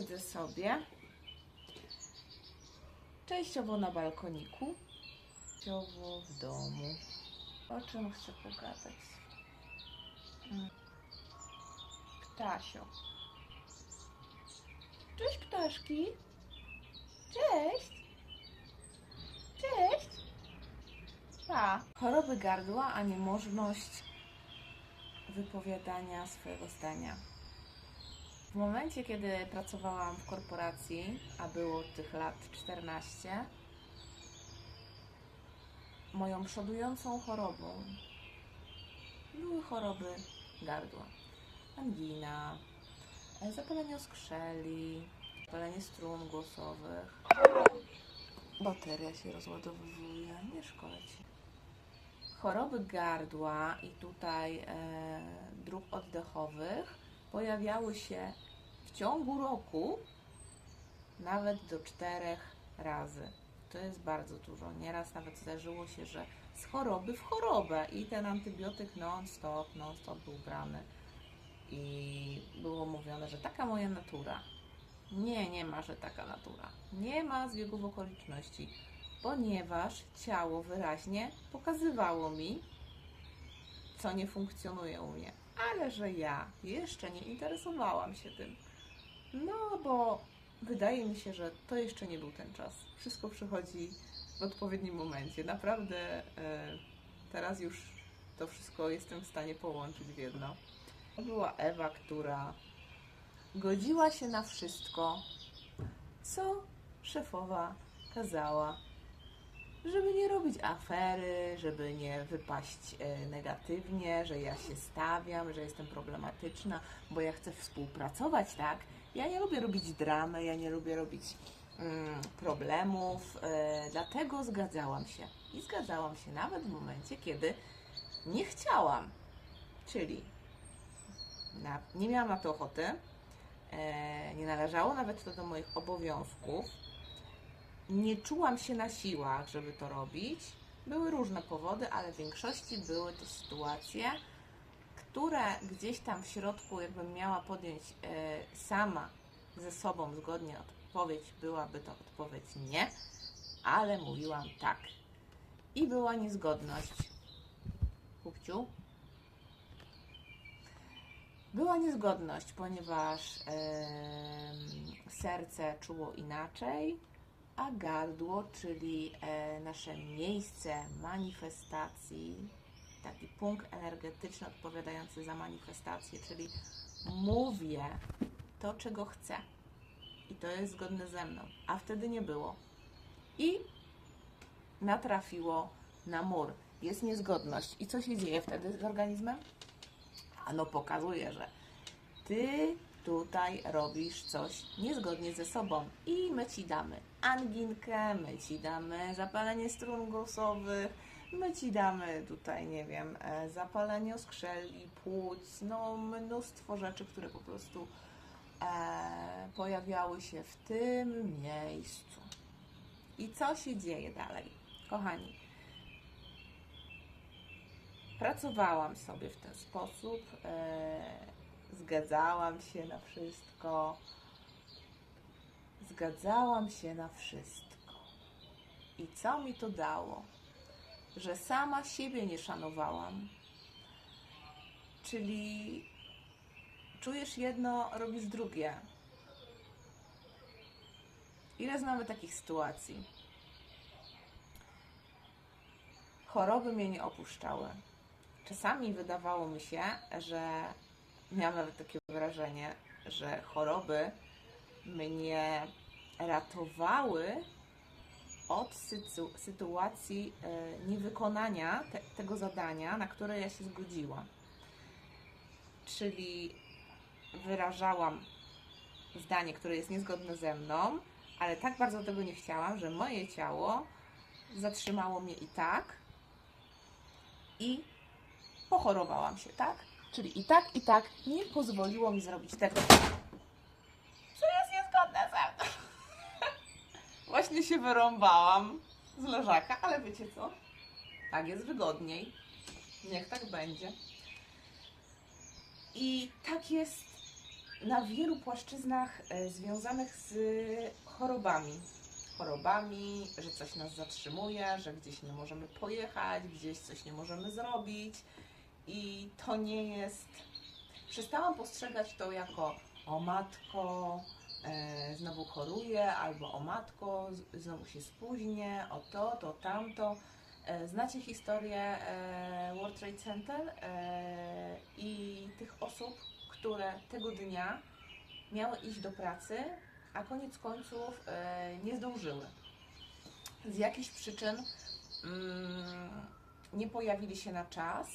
Siedzę sobie. Częściowo na balkoniku. Częściowo w domu. O czym chcę pogadać? Mm. Ptasio. Cześć ptaszki. Cześć. Cześć. Pa. Choroby gardła, a niemożność wypowiadania swojego zdania. W momencie, kiedy pracowałam w korporacji, a było tych lat 14, moją przodującą chorobą były choroby gardła. Angina, zapalenie oskrzeli, zapalenie strun głosowych. Bateria się rozładowuje, nie szkodzi. Choroby gardła i tutaj e, dróg oddechowych pojawiały się w ciągu roku nawet do czterech razy. To jest bardzo dużo. Nieraz nawet zdarzyło się, że z choroby w chorobę i ten antybiotyk non-stop, non-stop był brany. I było mówione, że taka moja natura. Nie, nie ma, że taka natura. Nie ma zbiegów okoliczności, ponieważ ciało wyraźnie pokazywało mi, co nie funkcjonuje u mnie. Ale że ja jeszcze nie interesowałam się tym. No, bo wydaje mi się, że to jeszcze nie był ten czas. Wszystko przychodzi w odpowiednim momencie. Naprawdę e, teraz już to wszystko jestem w stanie połączyć w jedno. To była Ewa, która godziła się na wszystko, co szefowa kazała żeby nie robić afery, żeby nie wypaść e, negatywnie, że ja się stawiam, że jestem problematyczna, bo ja chcę współpracować, tak? Ja nie lubię robić dramy, ja nie lubię robić mm, problemów, e, dlatego zgadzałam się. I zgadzałam się nawet w momencie, kiedy nie chciałam. Czyli na, nie miałam na to ochoty, e, nie należało nawet to do moich obowiązków, nie czułam się na siłach, żeby to robić. Były różne powody, ale w większości były to sytuacje, które gdzieś tam w środku, jakbym miała podjąć e, sama ze sobą zgodnie odpowiedź, byłaby to odpowiedź nie, ale mówiłam tak. I była niezgodność. Kupciu? Była niezgodność, ponieważ em, serce czuło inaczej, a gardło, czyli e, nasze miejsce manifestacji, taki punkt energetyczny odpowiadający za manifestację, czyli mówię to, czego chcę. I to jest zgodne ze mną, a wtedy nie było. I natrafiło na mur. Jest niezgodność. I co się dzieje wtedy z organizmem? Ano pokazuje, że ty tutaj robisz coś niezgodnie ze sobą i my ci damy anginkę, my ci damy zapalenie strun głosowych, my ci damy tutaj, nie wiem, e, zapalenie oskrzeli, płuc, no mnóstwo rzeczy, które po prostu e, pojawiały się w tym miejscu. I co się dzieje dalej? Kochani, pracowałam sobie w ten sposób, e, zgadzałam się na wszystko, zgadzałam się na wszystko. I co mi to dało? Że sama siebie nie szanowałam. Czyli czujesz jedno, robisz drugie. Ile znamy takich sytuacji? Choroby mnie nie opuszczały. Czasami wydawało mi się, że miałam nawet takie wrażenie, że choroby mnie ratowały od sytu- sytuacji e, niewykonania te, tego zadania, na które ja się zgodziłam. Czyli wyrażałam zdanie, które jest niezgodne ze mną, ale tak bardzo tego nie chciałam, że moje ciało zatrzymało mnie i tak i pochorowałam się, tak? Czyli i tak, i tak nie pozwoliło mi zrobić tego, co jest niezgodne ze mną. Właśnie się wyrąbałam z leżaka, ale wiecie co? Tak jest wygodniej. Niech tak będzie. I tak jest na wielu płaszczyznach e, związanych z chorobami. Chorobami, że coś nas zatrzymuje, że gdzieś nie możemy pojechać, gdzieś coś nie możemy zrobić. I to nie jest. Przestałam postrzegać to jako o matko, e, znowu choruję, albo o matko, znowu się spóźnię, o to, to tamto. E, Znacie historię e, World Trade Center e, i tych osób, które tego dnia miały iść do pracy, a koniec końców e, nie zdążyły. Z jakichś przyczyn mm, nie pojawili się na czas,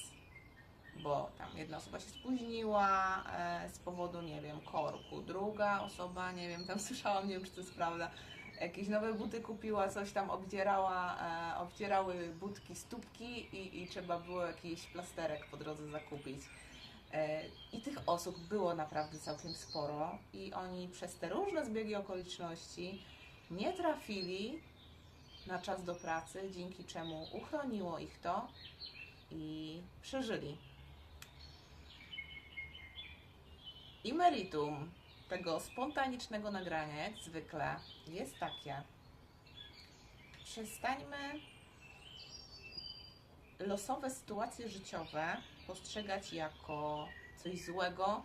bo tam jedna osoba się spóźniła e, z powodu, nie wiem, korku, druga osoba, nie wiem, tam słyszałam, nie wiem, czy to jest prawda, jakieś nowe buty kupiła, coś tam obdzierała, e, obdzierały budki stópki i, i trzeba było jakiś plasterek po drodze zakupić. E, I tych osób było naprawdę całkiem sporo i oni przez te różne zbiegi okoliczności nie trafili na czas do pracy, dzięki czemu uchroniło ich to i przeżyli. I meritum tego spontanicznego nagrania, jak zwykle, jest takie. Przestańmy losowe sytuacje życiowe postrzegać jako coś złego,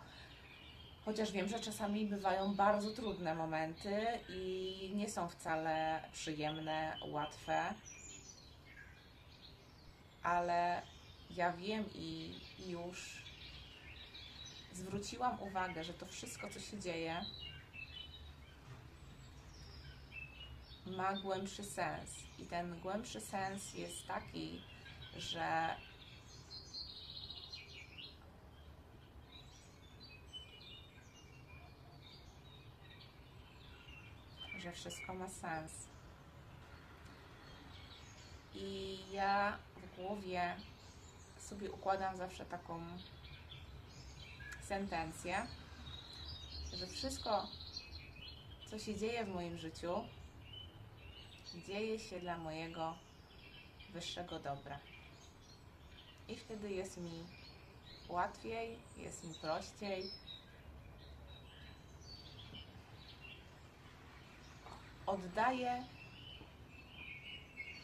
chociaż wiem, że czasami bywają bardzo trudne momenty i nie są wcale przyjemne, łatwe, ale ja wiem i już zwróciłam uwagę, że to wszystko, co się dzieje, ma głębszy sens. I ten głębszy sens jest taki, że że wszystko ma sens. I ja w głowie sobie układam zawsze taką sentencję, że wszystko, co się dzieje w moim życiu, dzieje się dla mojego wyższego dobra. I wtedy jest mi łatwiej, jest mi prościej. Oddaję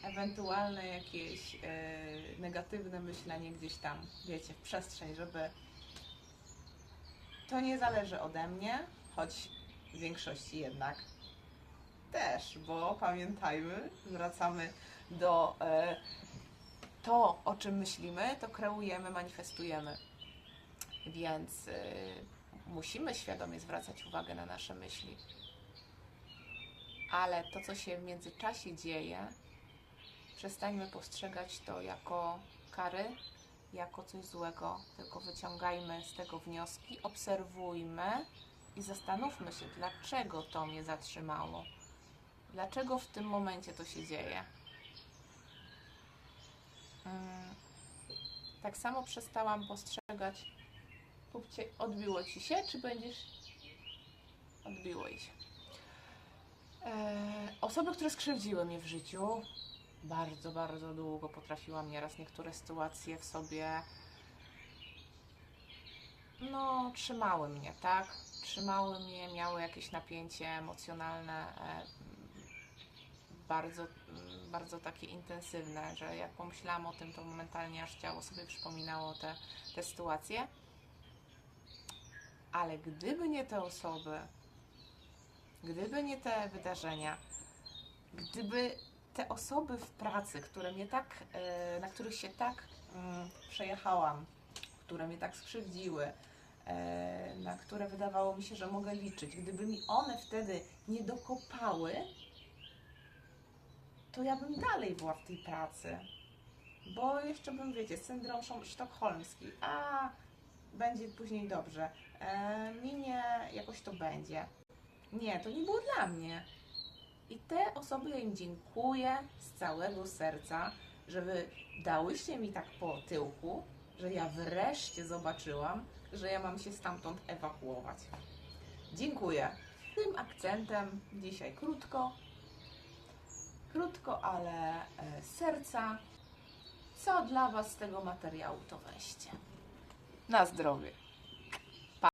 ewentualne jakieś e, negatywne myślenie gdzieś tam, wiecie, w przestrzeń, żeby to nie zależy ode mnie, choć w większości jednak też, bo pamiętajmy, wracamy do e, to, o czym myślimy, to kreujemy, manifestujemy. Więc e, musimy świadomie zwracać uwagę na nasze myśli. Ale to, co się w międzyczasie dzieje, przestańmy postrzegać to jako kary, jako coś złego, tylko wyciągajmy z tego wnioski, obserwujmy i zastanówmy się, dlaczego to mnie zatrzymało. Dlaczego w tym momencie to się dzieje? Mm, Tak samo przestałam postrzegać. Pupcie, odbiło ci się, czy będziesz. Odbiło jej się. Eee, osoby, które skrzywdziły mnie w życiu, bardzo, bardzo długo potrafiłam nieraz niektóre sytuacje w sobie. No, trzymały mnie, tak? Trzymały mnie, miały jakieś napięcie emocjonalne, e, bardzo, bardzo takie intensywne, że jak pomyślałam o tym, to momentalnie aż ciało sobie przypominało te, te sytuacje. Ale gdyby nie te osoby, gdyby nie te wydarzenia, gdyby te osoby w pracy, które mnie tak, e, na których się tak mm, przejechałam, które mnie tak skrzywdziły, e, na które wydawało mi się, że mogę liczyć, gdyby mi one wtedy nie dokopały, to ja bym dalej była w tej pracy. Bo jeszcze bym, wiecie, syndrom sztokholmski. A, będzie później dobrze. E, minie, jakoś to będzie. Nie, to nie było dla mnie. I te osoby, ja im dziękuję z całego serca, że wy dałyście mi tak po tyłku, że ja wreszcie zobaczyłam, że ja mam się stamtąd ewakuować. Dziękuję. Tym akcentem dzisiaj krótko, krótko, ale e, serca. Co dla Was z tego materiału, to weźcie. Na zdrowie.